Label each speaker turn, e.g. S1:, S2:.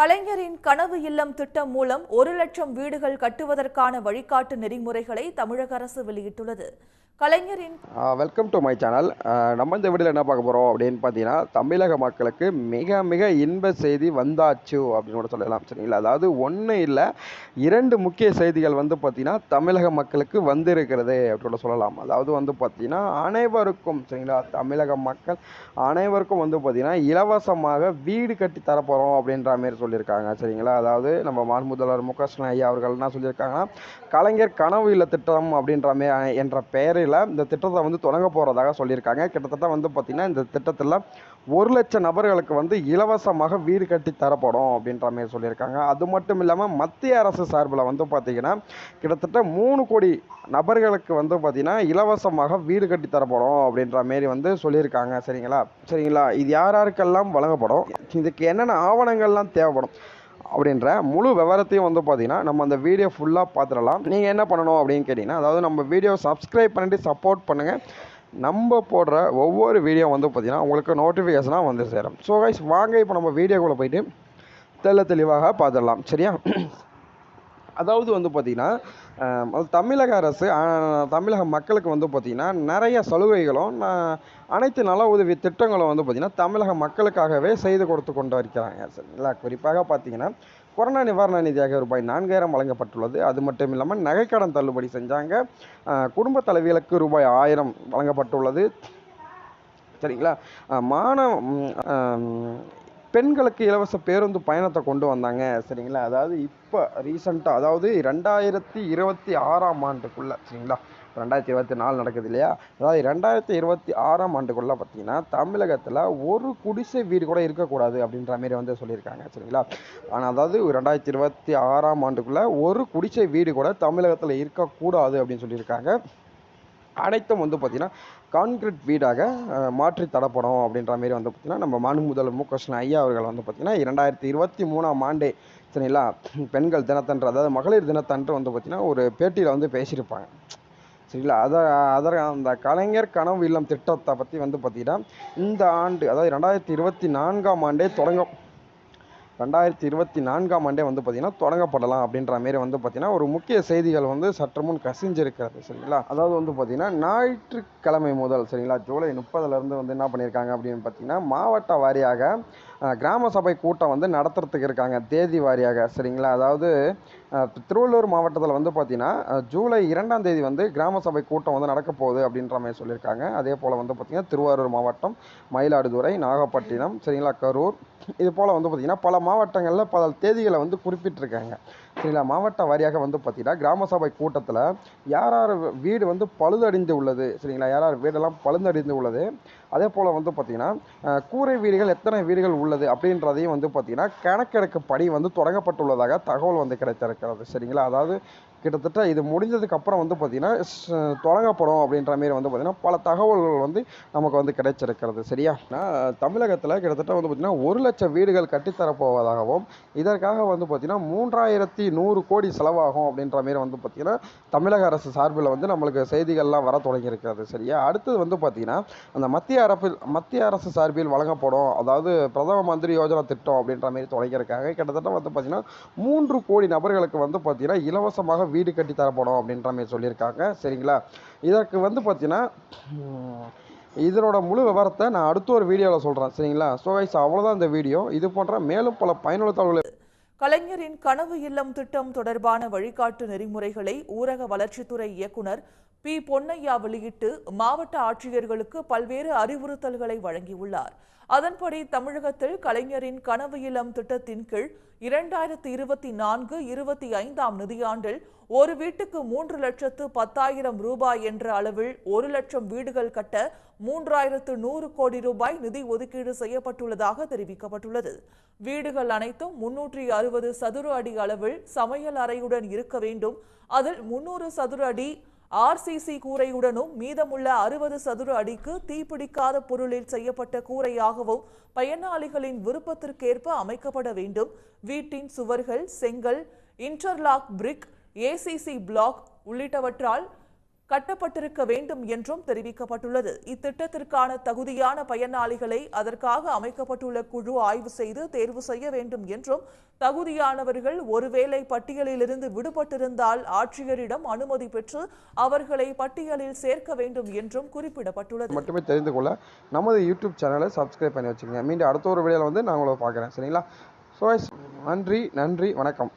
S1: கலைஞரின் கனவு இல்லம் திட்டம் மூலம் ஒரு லட்சம் வீடுகள் கட்டுவதற்கான வழிகாட்டு நெறிமுறைகளை தமிழக அரசு வெளியிட்டுள்ளது கலைஞரின்
S2: வெல்கம் டு மை சேனல் நம்ம இந்த வீடியோவில் என்ன பார்க்க போகிறோம் அப்படின்னு பார்த்தீங்கன்னா தமிழக மக்களுக்கு மிக மிக இன்ப செய்தி வந்தாச்சு அப்படின்னு கூட சொல்லலாம் சரிங்களா அதாவது ஒன்று இல்லை இரண்டு முக்கிய செய்திகள் வந்து பார்த்திங்கன்னா தமிழக மக்களுக்கு வந்திருக்கிறது அப்படின்னு சொல்லலாம் அதாவது வந்து பார்த்திங்கன்னா அனைவருக்கும் சரிங்களா தமிழக மக்கள் அனைவருக்கும் வந்து பார்த்திங்கன்னா இலவசமாக வீடு கட்டி தரப்போகிறோம் அப்படின்ற மாரி சொல்லியிருக்காங்க சரிங்களா அதாவது நம்ம மான் மு க ஸ்டாலின் ஐயா அவர்கள் என்ன சொல்லியிருக்காங்கன்னா கலைஞர் கனவு இல்ல திட்டம் அப்படின்ற மாதிரி என்ற பெயரில் ஆண்டில் இந்த திட்டத்தை வந்து தொடங்க போகிறதாக சொல்லியிருக்காங்க கிட்டத்தட்ட வந்து பார்த்திங்கன்னா இந்த திட்டத்தில் ஒரு லட்சம் நபர்களுக்கு வந்து இலவசமாக வீடு கட்டி தரப்படும் அப்படின்ற மாதிரி சொல்லியிருக்காங்க அது மட்டும் இல்லாமல் மத்திய அரசு சார்பில் வந்து பார்த்திங்கன்னா கிட்டத்தட்ட மூணு கோடி நபர்களுக்கு வந்து பார்த்திங்கன்னா இலவசமாக வீடு கட்டி தரப்படும் அப்படின்ற மாரி வந்து சொல்லியிருக்காங்க சரிங்களா சரிங்களா இது யார் யாருக்கெல்லாம் வழங்கப்படும் இதுக்கு என்னென்ன ஆவணங்கள்லாம் தேவைப்படும் அப்படின்ற முழு விவரத்தையும் வந்து பார்த்தீங்கன்னா நம்ம அந்த வீடியோ ஃபுல்லாக பார்த்துடலாம் நீங்கள் என்ன பண்ணணும் அப்படின்னு கேட்டிங்கன்னா அதாவது நம்ம வீடியோ சப்ஸ்கிரைப் பண்ணிவிட்டு சப்போர்ட் பண்ணுங்கள் நம்ம போடுற ஒவ்வொரு வீடியோ வந்து பார்த்திங்கன்னா உங்களுக்கு நோட்டிஃபிகேஷனாக வந்து சேரும் ஸோ கைஸ் வாங்க இப்போ நம்ம வீடியோக்குள்ளே போயிட்டு தெல்ல தெளிவாக பார்த்துடலாம் சரியா அதாவது வந்து பார்த்திங்கன்னா தமிழக அரசு தமிழக மக்களுக்கு வந்து பார்த்திங்கன்னா நிறைய சலுகைகளும் அனைத்து நல உதவி திட்டங்களும் வந்து பார்த்திங்கன்னா தமிழக மக்களுக்காகவே செய்து கொடுத்து கொண்டு இருக்கிறாங்க சரிங்களா குறிப்பாக பார்த்திங்கன்னா கொரோனா நிவாரண நிதியாக ரூபாய் நான்காயிரம் வழங்கப்பட்டுள்ளது அது மட்டும் இல்லாமல் நகைக்கடன் தள்ளுபடி செஞ்சாங்க குடும்ப தலைவிகளுக்கு ரூபாய் ஆயிரம் வழங்கப்பட்டுள்ளது சரிங்களா மாணவ பெண்களுக்கு இலவச பேருந்து பயணத்தை கொண்டு வந்தாங்க சரிங்களா அதாவது இப்போ ரீசண்டாக அதாவது ரெண்டாயிரத்தி இருபத்தி ஆறாம் ஆண்டுக்குள்ளே சரிங்களா ரெண்டாயிரத்தி இருபத்தி நாலு நடக்குது இல்லையா அதாவது ரெண்டாயிரத்தி இருபத்தி ஆறாம் ஆண்டுக்குள்ளே பார்த்தீங்கன்னா தமிழகத்தில் ஒரு குடிசை வீடு கூட இருக்கக்கூடாது அப்படின்ற மாரி வந்து சொல்லியிருக்காங்க சரிங்களா ஆனால் அதாவது ரெண்டாயிரத்தி இருபத்தி ஆறாம் ஆண்டுக்குள்ளே ஒரு குடிசை வீடு கூட தமிழகத்தில் இருக்கக்கூடாது அப்படின்னு சொல்லியிருக்காங்க அனைத்தும் வந்து பார்த்திங்கன்னா கான்கிரீட் வீடாக மாற்றி தரப்படும் அப்படின்ற மாரி வந்து பார்த்திங்கன்னா நம்ம மாநில முதல்வர் மு ஐயா அவர்கள் வந்து பார்த்திங்கன்னா இரண்டாயிரத்தி இருபத்தி மூணாம் ஆண்டே சரிங்களா பெண்கள் தினத்தன்று அதாவது மகளிர் தினத்தன்று வந்து பார்த்திங்கன்னா ஒரு பேட்டியில் வந்து பேசியிருப்பாங்க சரிங்களா அதை அதர் அந்த கலைஞர் கனவு இல்லம் திட்டத்தை பற்றி வந்து பார்த்திங்கன்னா இந்த ஆண்டு அதாவது ரெண்டாயிரத்தி இருபத்தி நான்காம் ஆண்டே தொடங்கும் ரெண்டாயிரத்தி இருபத்தி நான்காம் ஆண்டே வந்து பார்த்தீங்கன்னா தொடங்கப்படலாம் அப்படின்ற மாரி வந்து பார்த்திங்கன்னா ஒரு முக்கிய செய்திகள் வந்து சற்று முன் கசிஞ்சிருக்கிறது சரிங்களா அதாவது வந்து பார்த்தீங்கன்னா ஞாயிற்றுக்கிழமை முதல் சரிங்களா ஜூலை முப்பதுலேருந்து வந்து என்ன பண்ணியிருக்காங்க அப்படின்னு பார்த்தீங்கன்னா மாவட்ட வாரியாக கிராம சபை கூட்டம் வந்து நடத்துறதுக்கு இருக்காங்க தேதி வாரியாக சரிங்களா அதாவது திருவள்ளூர் மாவட்டத்தில் வந்து பார்த்தீங்கன்னா ஜூலை இரண்டாம் தேதி வந்து கிராம சபை கூட்டம் வந்து நடக்க போகுது அப்படின்ற மாதிரி சொல்லியிருக்காங்க அதே போல் வந்து பார்த்திங்கன்னா திருவாரூர் மாவட்டம் மயிலாடுதுறை நாகப்பட்டினம் சரிங்களா கரூர் இது போல் வந்து பார்த்திங்கன்னா பல மாவட்டங்களில் பல தேதிகளை வந்து குறிப்பிட்டிருக்காங்க சரிங்களா மாவட்ட வாரியாக வந்து பார்த்திங்கன்னா கிராம சபை கூட்டத்தில் யார் யார் வீடு வந்து பழுதடைந்து உள்ளது சரிங்களா யார் யார் வீடெல்லாம் பழுதடைந்து உள்ளது அதே போல் வந்து பார்த்திங்கன்னா கூரை வீடுகள் எத்தனை வீடுகள் உள்ளது அப்படின்றதையும் வந்து பார்த்திங்கன்னா கணக்கெடுக்கும் பணி வந்து தொடங்கப்பட்டுள்ளதாக தகவல் வந்து கிடைத்திருக்கிறது சரிங்களா அதாவது கிட்டத்தட்ட இது முடிஞ்சதுக்கப்புறம் வந்து பார்த்திங்கன்னா தொடங்கப்படும் அப்படின்ற மாரி வந்து பார்த்திங்கன்னா பல தகவல்கள் வந்து நமக்கு வந்து கிடைச்சிருக்கிறது சரியா தமிழகத்தில் கிட்டத்தட்ட வந்து பார்த்தீங்கன்னா ஒரு லட்சம் வீடுகள் கட்டித்தரப்போவதாகவும் இதற்காக வந்து பார்த்திங்கன்னா மூன்றாயிரத்தி நூறு கோடி செலவாகும் அப்படின்ற மாரி வந்து பார்த்திங்கன்னா தமிழக அரசு சார்பில் வந்து நம்மளுக்கு செய்திகள்லாம் வர தொடங்கியிருக்கிறது சரியா அடுத்தது வந்து பார்த்திங்கன்னா அந்த மத்திய அரசில் மத்திய அரசு சார்பில் வழங்கப்படும் அதாவது பிரதம மந்திரி யோஜனா திட்டம் அப்படின்ற மாதிரி தொடங்கியிருக்காங்க கிட்டத்தட்ட வந்து பார்த்தீங்கன்னா மூன்று கோடி நபர்களுக்கு வந்து பார்த்தீங்கன்னா இலவசமாக வீடு கட்டி தரப்படும் அப்படின்ற மாதிரி சொல்லியிருக்காங்க சரிங்களா இதற்கு வந்து பார்த்தீங்கன்னா இதனோட முழு விவரத்தை நான் அடுத்த ஒரு வீடியோவில் சொல்கிறேன் சரிங்களா ஸோ வைஸ் அவ்வளோதான் இந்த வீடியோ இது போன்ற மேலும் பல பயனுள்ள தகவல்கள்
S1: கலைஞரின் கனவு இல்லம் திட்டம் தொடர்பான வழிகாட்டு நெறிமுறைகளை ஊரக வளர்ச்சித்துறை இயக்குனர் பி பொன்னையா வெளியிட்டு மாவட்ட ஆட்சியர்களுக்கு பல்வேறு அறிவுறுத்தல்களை வழங்கியுள்ளார் அதன்படி தமிழகத்தில் கலைஞரின் கனவு இளம் திட்டத்தின் கீழ் இரண்டாயிரத்தி இருபத்தி நான்கு இருபத்தி ஐந்தாம் நிதியாண்டில் ஒரு வீட்டுக்கு மூன்று லட்சத்து பத்தாயிரம் ரூபாய் என்ற அளவில் ஒரு லட்சம் வீடுகள் கட்ட மூன்றாயிரத்து நூறு கோடி ரூபாய் நிதி ஒதுக்கீடு செய்யப்பட்டுள்ளதாக தெரிவிக்கப்பட்டுள்ளது வீடுகள் அனைத்தும் முன்னூற்றி அறுபது சதுர அடி அளவில் சமையல் அறையுடன் இருக்க வேண்டும் அதில் முன்னூறு சதுர அடி ஆர்சிசி கூரையுடனும் மீதமுள்ள அறுபது சதுர அடிக்கு தீப்பிடிக்காத பொருளில் செய்யப்பட்ட கூரையாகவும் பயனாளிகளின் விருப்பத்திற்கேற்ப அமைக்கப்பட வேண்டும் வீட்டின் சுவர்கள் செங்கல் இன்டர்லாக் பிரிக் ஏசிசி பிளாக் உள்ளிட்டவற்றால் கட்டப்பட்டிருக்க வேண்டும் என்றும் தெரிவிக்கப்பட்டுள்ளது இத்திட்டத்திற்கான தகுதியான பயனாளிகளை அதற்காக அமைக்கப்பட்டுள்ள குழு ஆய்வு செய்து தேர்வு செய்ய வேண்டும் என்றும் தகுதியானவர்கள் ஒருவேளை பட்டியலிலிருந்து விடுபட்டிருந்தால் ஆட்சியரிடம் அனுமதி பெற்று அவர்களை பட்டியலில் சேர்க்க வேண்டும் என்றும் குறிப்பிடப்பட்டுள்ளது
S2: மட்டுமே தெரிந்து கொள்ள நமது யூடியூப் சேனலை சப்ஸ்கிரைப் பண்ணி வச்சுக்கோங்க மீண்டும் அடுத்த ஒரு வீடியோவில் வந்து நான் உங்களை பார்க்குறேன் சரிங்களா ஸோ நன்றி நன்றி வணக்கம்